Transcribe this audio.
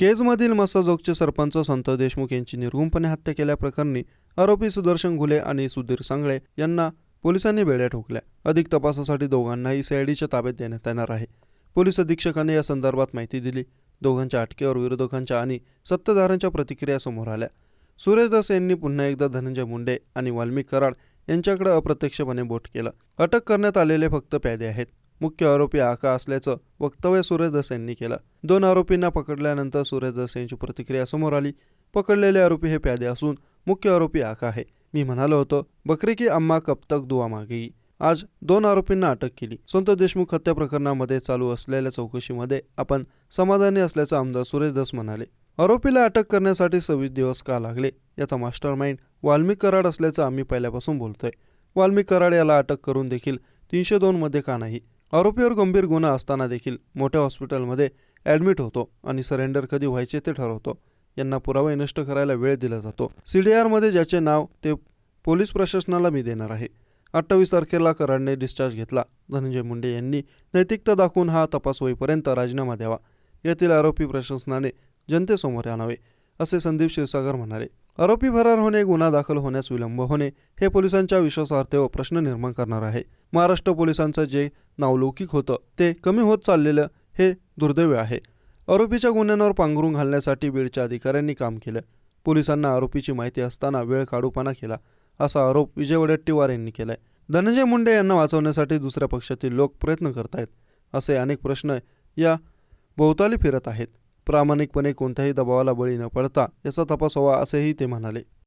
केजमधील मसाजोगचे सरपंच संत देशमुख यांची निर्गुणपणे हत्या केल्याप्रकरणी आरोपी सुदर्शन घुले आणि सुधीर सांगळे यांना पोलिसांनी बेड्या ठोकल्या. अधिक तपासासाठी दोघांनाही सीआयडीच्या ताब्यात देण्यात येणार आहे. पोलीस अधीक्षकाने या संदर्भात माहिती दिली. दोघांच्या अटकेवर विरोधकांच्या आणि सत्ताधाऱ्यांच्या प्रतिक्रिया समोर आल्या. सूर्यदास यांनी पुन्हा एकदा धनंजय मुंडे आणि वाल्मिक कराड यांच्याकडे अप्रत्यक्षपणे बोट केलं. अटक करण्यात आलेले फक्त प्यादे आहेत. मुख्य आरोपी आका असल्याचं वक्तव्य सुरेश दस यांनी केलं. दोन आरोपींना पकडल्यानंतर सुरेश दस यांची प्रतिक्रिया समोर आली. पकडलेले आरोपी हे प्यादे असून मुख्य आरोपी आका आहे. मी म्हणालो होतो बकरी की अम्मा कब तक दुआ मागेई आज दोन आरोपींना अटक केली. संत देशमुख हत्या प्रकरणामध्ये चालू असलेल्या चौकशीमध्ये आपण समाधानी असल्याचं आमदार सुरेशदास म्हणाले. आरोपीला अटक करण्यासाठी सव्वीस दिवस का लागले? याचा मास्टर माइंड वाल्मिक कराड असल्याचं आम्ही पहिल्यापासून बोलतोय. वाल्मिक कराड याला अटक करून देखील तीनशे दोनमध्ये का नाही? आरोपीवर गंभीर गुन्हा असताना देखील मोठ्या हॉस्पिटलमध्ये ॲडमिट होतो आणि सरेंडर कधी व्हायचे ते ठरवतो. यांना पुरावे नष्ट करायला वेळ दिला जातो. सीडीआरमध्ये ज्याचे नाव ते पोलीस प्रशासनाला मी देणार आहे. अठ्ठावीस तारखेला कराडने डिस्चार्ज घेतला. धनंजय मुंडे यांनी नैतिकता दाखवून हा तपास होईपर्यंत राजीनामा द्यावा. यातील आरोपी प्रशासनाने जनतेसमोर आणावे असे संदीप क्षीरसागर म्हणाले. आरोपी फरार होणे गुन्हा दाखल होण्यास विलंब होणे हे पोलिसांच्या विश्वासार्हतेवर प्रश्न निर्माण करणार आहे. महाराष्ट्र पोलिसांचं जे नावलौकिक होतं ते कमी होत चाललेलं हे दुर्दैव आहे. आरोपीच्या गुन्ह्यांवर पांघरून घालण्यासाठी बीडच्या अधिकाऱ्यांनी काम केलं. पोलिसांना आरोपीची माहिती असताना वेळ काढूपणा केला असा आरोप विजय वडेट्टीवार यांनी केलाय. धनंजय मुंडे यांना वाचवण्यासाठी दुसऱ्या पक्षातील लोक प्रयत्न करतायत असे अनेक प्रश्न या भोवताली फिरत आहेत. प्रामाणिकपणे कोणत्याही दबावाला बळी न पडता याचा तपास हवा असेही ते म्हणाले.